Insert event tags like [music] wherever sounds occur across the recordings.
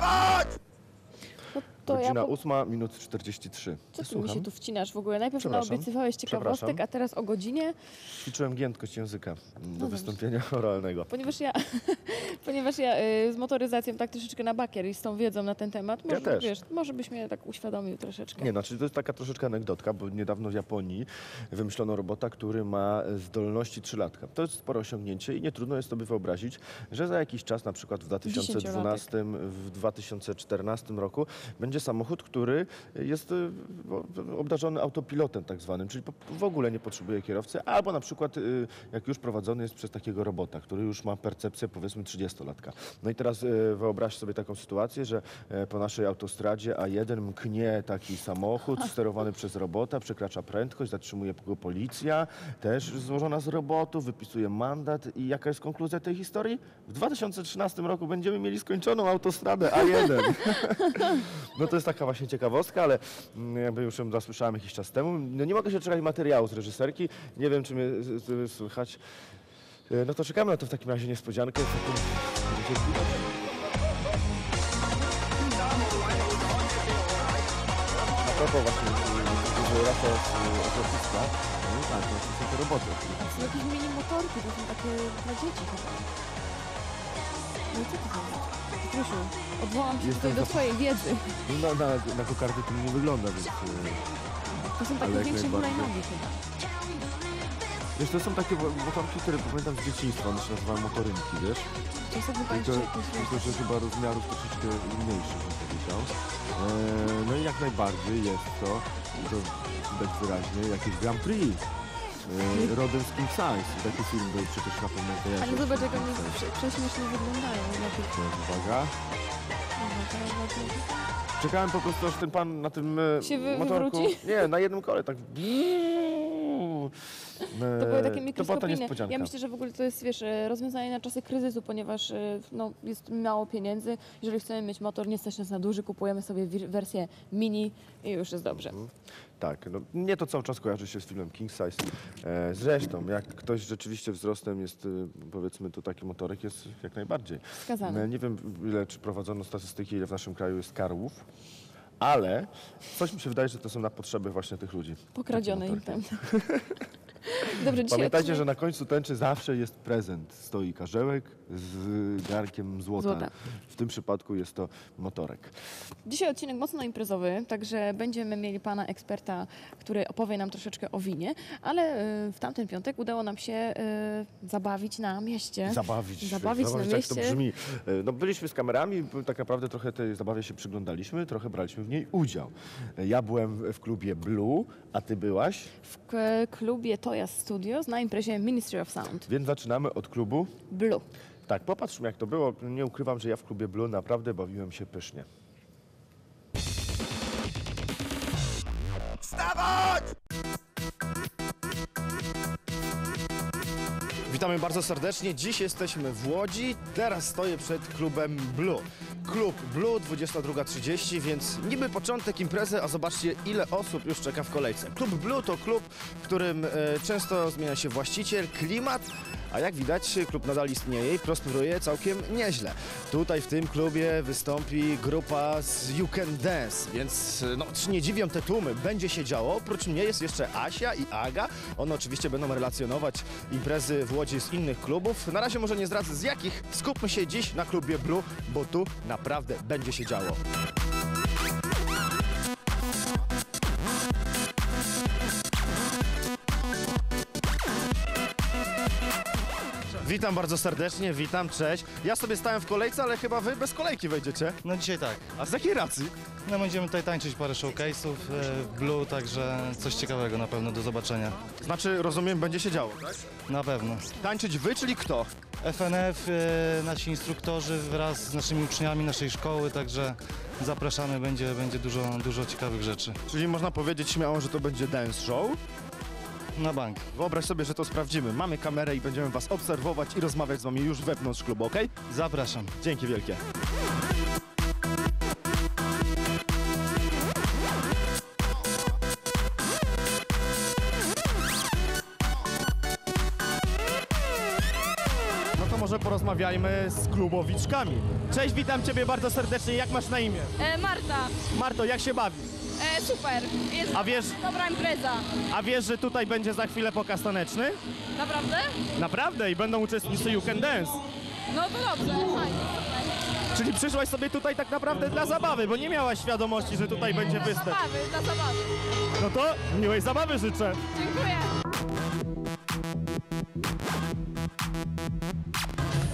Abort! To ja Godzina po... 8 minut 43. Co ty mi się tu wcinasz w ogóle? Najpierw naobiecywałeś ciekawostek, a teraz o godzinie? Ćwiczyłem giętkość języka do dobrze. wystąpienia [laughs] oralnego. Ponieważ ja, [laughs] ponieważ ja y, z motoryzacją tak troszeczkę na bakier i z tą wiedzą na ten temat, może, też. wiesz, może byś mnie tak uświadomił troszeczkę. Nie, znaczy to jest taka troszeczkę anegdotka, bo niedawno w Japonii wymyślono robota, który ma zdolności trzylatka. To jest spore osiągnięcie i nie trudno jest sobie wyobrazić, że za jakiś czas, na przykład w 2012, w 2014 roku, będzie samochód, który jest y, o- obdarzony autopilotem tak zwanym, czyli w ogóle nie potrzebuje kierowcy, albo na przykład y, jak już prowadzony jest przez takiego robota, który już ma percepcję powiedzmy 30-latka. No i teraz wyobraź sobie taką sytuację, że e, po naszej autostradzie A1 mknie taki samochód [laughs] sterowany przez robota, przekracza prędkość, zatrzymuje go policja, też złożona z robotów, wypisuje mandat i jaka jest konkluzja tej historii? W 2013 roku będziemy mieli skończoną autostradę A1. [laughs] No to jest taka właśnie ciekawostka, ale mm, jakby już ją zasłyszałem jakiś czas temu. No nie mogę się czekać materiału z reżyserki. Nie wiem, czy mnie słychać. E, No to czekamy na to w takim razie niespodziankę. A propos właśnie że Rafał z Okrotnictwa, no i tak, no, to są te roboty. To są jakieś mini motorki, to są takie dla dzieci chyba. No co odwołam się Jestem tutaj do za- twojej wiedzy. No, na, na, na kokardy to nie wygląda, więc... y, To są Ale takie jak większe najbardziej. hulajnogi chyba. Wiesz, to są takie wo- motorki, które pamiętam z dzieciństwa, one się nazywają motorynki, wiesz? To są chyba Tylko, jeszcze jakieś... tylko że chyba rozmiarów troszeczkę mniejszych, bym powiedział. E, no i jak najbardziej jest to, i to widać wyraźnie, jakieś Grand Prix. E, rodem z King Size. Taki film był przecież na pewno kojarzysz. Ale zobacz, jak Size. prze- prześmiesznie wyglądają. Na tych... Uwaga. Czekałem po prostu, aż ten pan na tym e, Się wy- motorku... wywróci? Nie, na jednym kole, tak... To były takie To mikroskopijne. Ja myślę, że w ogóle to jest, wiesz, e, rozwiązanie na czasy kryzysu, ponieważ e, no, jest mało pieniędzy. Jeżeli chcemy mieć motor, nie stać nas na duży, kupujemy sobie wersję mini i już jest dobrze. Tak, no, mnie to cały czas kojarzy się z filmem King Size. E, zresztą, jak ktoś rzeczywiście wzrostem jest, y, powiedzmy, tu taki motorek, jest jak najbardziej. Wskazane. E, nie wiem, ile, czy prowadzono statystyki, ile w naszym kraju jest karłów, ale coś mi się wydaje, że to są na potrzeby właśnie tych ludzi. Pokradzione im tam. [laughs] [laughs] Dobrze, Pamiętajcie, że na końcu tęczy zawsze jest prezent. Stoi karzełek z garkiem złota. Złota. W tym przypadku jest to motorek. Dzisiaj odcinek mocno imprezowy, także będziemy mieli pana eksperta, który opowie nam troszeczkę o winie, ale e, w tamten piątek udało nam się e, zabawić na mieście. Zabawić. Zabawić na jak to mieście. brzmi. E, No, byliśmy z kamerami, tak naprawdę trochę tej zabawie się przyglądaliśmy, trochę braliśmy w niej udział. Ja byłem w- klubie Blue, a ty byłaś, W klubie Toya Studios na imprezie Ministry of Sound. więc zaczynamy od klubu. Blue. Tak, popatrzmy jak to było. Nie ukrywam, że ja w klubie Blue naprawdę bawiłem się pysznie. Witamy bardzo serdecznie. Dziś jesteśmy w Łodzi. Teraz stoję przed klubem Blue. Klub Blue 22.30, więc niby początek imprezy, a zobaczcie ile osób już czeka w kolejce. Klub Blue to klub, w którym e, często zmienia się właściciel, klimat, a jak widać klub nadal istnieje i prosperuje całkiem nieźle. Tutaj w tym klubie wystąpi grupa z You Can Dance, więc no, nie dziwią te tłumy, będzie się działo. Oprócz mnie jest jeszcze Asia i Aga. One oczywiście będą relacjonować imprezy w Łodzi z innych klubów. Na razie może nie zdradzę z jakich. Skupmy się dziś na klubie Blue, bo tu naprawdę będzie się działo. Witam bardzo serdecznie, witam, cześć. Ja sobie stałem w kolejce, ale chyba wy bez kolejki wejdziecie. No dzisiaj tak. A z jakiej racji? No będziemy tutaj tańczyć parę showcase'ów e, w Blue, także coś ciekawego na pewno do zobaczenia. Znaczy, rozumiem, będzie się działo, tak? Na pewno. Tańczyć wy, czyli kto? FNF, e, nasi instruktorzy wraz z naszymi uczniami naszej szkoły, także zapraszamy, będzie, będzie dużo, dużo ciekawych rzeczy. Czyli można powiedzieć śmiało, że to będzie dance show. Na bank. Wyobraź sobie, że to sprawdzimy. Mamy kamerę i będziemy was obserwować i rozmawiać z wami już wewnątrz klubu, ok? Zapraszam. Dzięki wielkie. No to może porozmawiajmy z klubowiczkami. Cześć, witam Ciebie bardzo serdecznie. Jak masz na imię? E, Marta, Marto, jak się bawisz? E, super, jest A wiesz, dobra impreza. a wiesz, że tutaj będzie za chwilę pokaz taneczny? Naprawdę? Naprawdę i będą uczestnicy You Can Dance. No to dobrze, fajnie. Czyli przyszłaś sobie tutaj tak naprawdę dla zabawy, bo nie miałaś świadomości, że tutaj będzie Dla występ. zabawy, dla zabawy. No to miłej zabawy życzę. Dziękuję.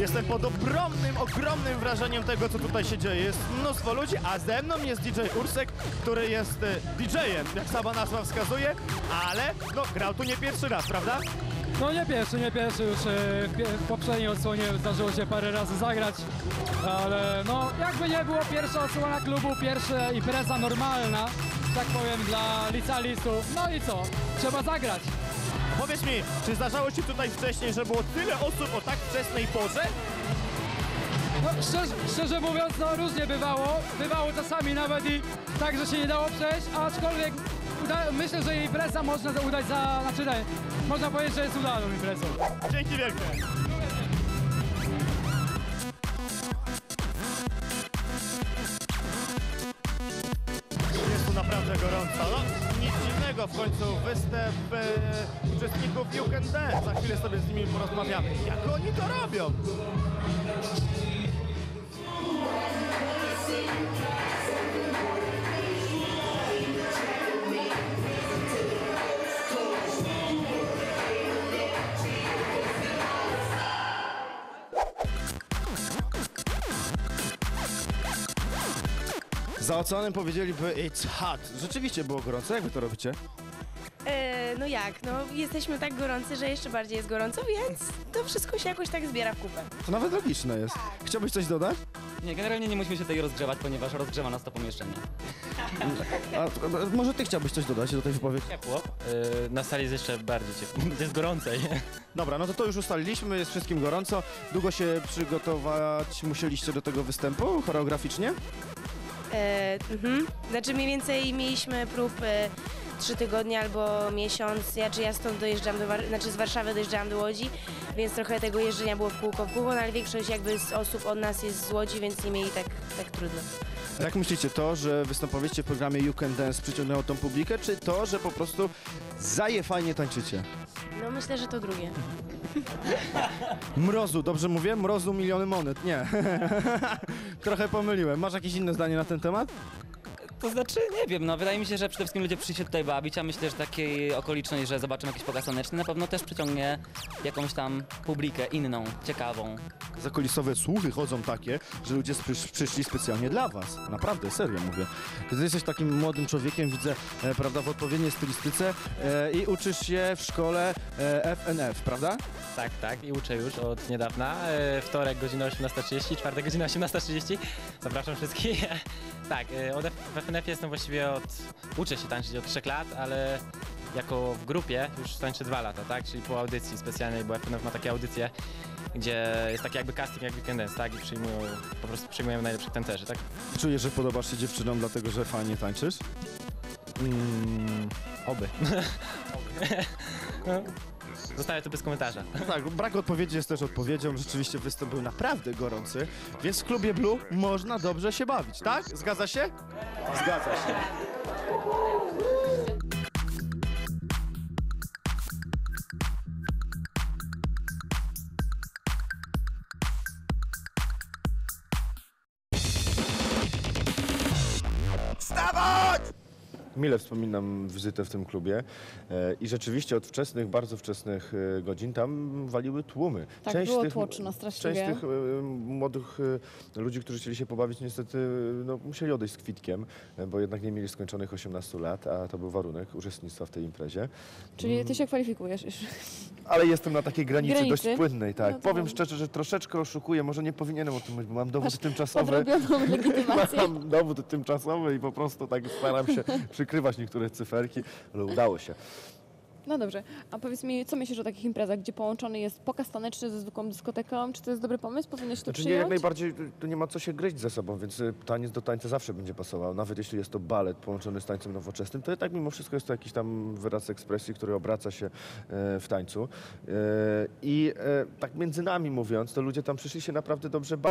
Jestem pod ogromnym, ogromnym wrażeniem tego, co tutaj się dzieje. Jest mnóstwo ludzi, a ze mną jest DJ Ursek, który jest e, DJ-em, jak sama nazwa wskazuje, ale no, grał tu nie pierwszy raz, prawda? No nie pierwszy, nie pierwszy, już e, w poprzedniej odsłonie zdarzyło się parę razy zagrać, ale no jakby nie było pierwsza odsłona klubu, pierwsza impreza normalna, tak powiem dla licealistów, no i co, trzeba zagrać. Powiedz mi, czy zdarzało się tutaj wcześniej, że było tyle osób o tak wczesnej porze? No szczerze, szczerze mówiąc, no różnie bywało, bywało czasami nawet i tak, że się nie dało przejść, aczkolwiek uda, myślę, że impreza można udać za, znaczy nie, można powiedzieć, że jest udaną imprezą. Dzięki wielkie. W końcu występ e, uczestników You Can Dance. Za chwilę sobie z nimi porozmawiamy. Jak oni to robią? Za oceanem powiedzieliby it's hot. Rzeczywiście było gorąco. Jak wy to robicie? E, no jak, no jesteśmy tak gorący, że jeszcze bardziej jest gorąco, więc to wszystko się jakoś tak zbiera w kupę. To nawet logiczne jest. Chciałbyś coś dodać? Nie, generalnie nie musimy się tutaj rozgrzewać, ponieważ rozgrzewa nas to pomieszczenie. [laughs] A, a, może ty chciałbyś coś dodać do tej wypowiedzi? Ciepło. Yy, na sali jest jeszcze bardziej ciepło. [laughs] Jest gorącej. [laughs] Dobra, no to to już ustaliliśmy, jest wszystkim gorąco. Długo się przygotować musieliście do tego występu choreograficznie? E, mhm. Znaczy mniej więcej mieliśmy prób e, trzy tygodnie albo miesiąc. Ja czy ja stąd dojeżdżam do War- znaczy z Warszawy dojeżdżałam do Łodzi, więc trochę tego jeżdżenia było w kółko w kółko, no ale większość jakby z osób od nas jest z Łodzi, więc nie mieli tak, tak trudno. Jak myślicie, to, że występowaliście w programie You Can Dance przyciągnęło tą publikę, czy to, że po prostu zaje fajnie tańczycie? No myślę, że to drugie. Mrozu, dobrze mówię? Mrozu miliony monet, nie. [laughs] Trochę pomyliłem. Masz jakieś inne zdanie na ten temat? To znaczy, nie wiem, no wydaje mi się, że przede wszystkim ludzie przyjdzie się tutaj bawić, a myślę, że takiej okoliczność, że zobaczymy jakiś pokaz taneczny, na pewno też przyciągnie jakąś tam publikę inną, ciekawą. Zakulisowe słuchy chodzą takie, że ludzie przyszli specjalnie dla was. Naprawdę, serio mówię. Ty jesteś takim młodym człowiekiem, widzę, e, prawda, w odpowiedniej stylistyce e, i uczysz się w szkole e, FNF, prawda? Tak, tak. I uczę już od niedawna. Yy, wtorek godzina 18.30, czwartek godzina 18.30. Zapraszam wszystkich. [laughs] tak, yy, od F- FNF jestem właściwie od... Uczę się tańczyć od 3 lat, ale jako w grupie już tańczę 2 lata, tak? Czyli po audycji specjalnej, bo FNF ma takie audycje, gdzie jest taki jakby casting jak Weekend Dance, tak? I przyjmują, po prostu przyjmujemy najlepszych tancerzy, tak? Czujesz, że podobasz się dziewczynom dlatego, że fajnie tańczysz? Mm, oby. [laughs] No, [laughs] Zostawię to bez komentarza. Tak, brak odpowiedzi jest też odpowiedzią. Rzeczywiście występ był naprawdę gorący, więc w klubie Blue można dobrze się bawić, tak? Zgadza się? Zgadza się. Mile wspominam wizytę w tym klubie e, i rzeczywiście od wczesnych, bardzo wczesnych e, godzin tam waliły tłumy. Tak, było tłoczno straszliwie. Część tych e, młodych e, ludzi, którzy chcieli się pobawić, niestety e, no, musieli odejść z kwitkiem, e, bo jednak nie mieli skończonych 18 lat, a to był warunek uczestnictwa w tej imprezie. Czyli ty się kwalifikujesz już. Ale jestem na takiej granicy, Granicy? dość płynnej, tak. No to- Powiem szczerze, że troszeczkę oszukuję, może nie powinienem o tym mówić, bo mam dowód tymczasowy. Podrobioną legitymację. [laughs] Mam dowód tymczasowy i po prostu tak staram się [laughs] przykrywać niektóre cyferki, ale udało się. No dobrze, a powiedz mi, co myślisz o takich imprezach, gdzie połączony jest pokaz taneczny ze zwykłą dyskoteką? Czy to jest dobry pomysł? Powinno się to Znaczy nie, przyjąć? jak najbardziej tu nie ma co się gryźć ze sobą, więc y, taniec do tańca zawsze będzie pasował. Nawet jeśli jest to balet połączony z tańcem nowoczesnym, to jednak mimo wszystko jest to jakiś tam wyraz ekspresji, który obraca się e, w tańcu. E, I e, tak między nami mówiąc, to ludzie tam przyszli się naprawdę dobrze bawić.